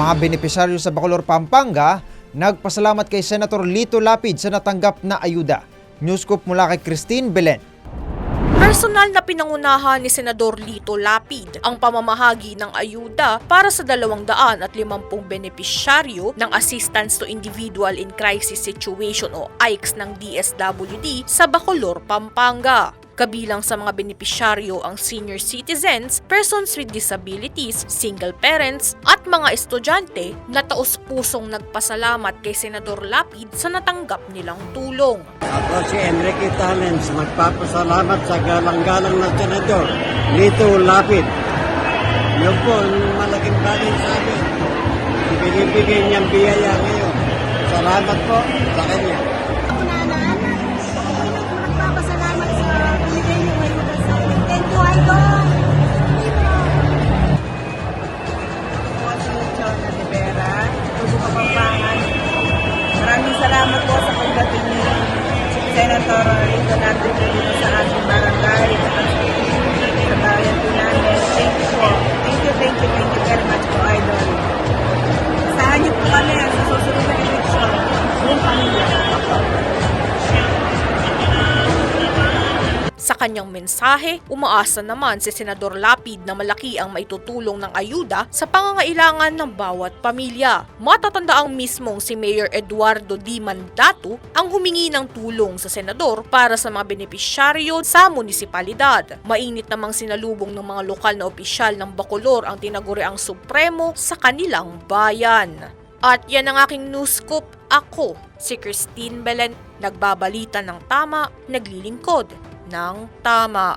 Mga benepisyaryo sa Bacolor, Pampanga, nagpasalamat kay Senator Lito Lapid sa natanggap na ayuda. Newscoop mula kay Christine Belen. Personal na pinangunahan ni Senador Lito Lapid ang pamamahagi ng ayuda para sa 250 benepisyaryo ng Assistance to Individual in Crisis Situation o AICS ng DSWD sa Bacolor, Pampanga. Kabilang sa mga benepisyaryo ang senior citizens, persons with disabilities, single parents, at mga estudyante na taus-pusong nagpasalamat kay Senador Lapid sa natanggap nilang tulong. Ako si Enrique Talens, magpapasalamat sa galang-galang na senador, Lito Lapid. Yun po, malaking bagay sa amin. Binibigay niyang biyaya ngayon. Salamat po sa kanya. Salamat po sa pagdating ni Senator Lapid dito sa ating Sa kanyang mensahe, umaasa naman si Senador Lapid na malaki ang maitutulong ng ayuda sa pangangailangan ng bawat pamilya. Matatandaang mismong si Mayor Eduardo D. Mandato ang humingi ng tulong sa senador para sa mga benepisyaryo sa munisipalidad. Mainit namang sinalubong ng mga lokal na opisyal ng Bacolor ang tinaguriang supremo sa kanilang bayan. At yan ang aking news scoop. Ako, si Christine Belen, nagbabalita ng tama, naglilingkod ng tama.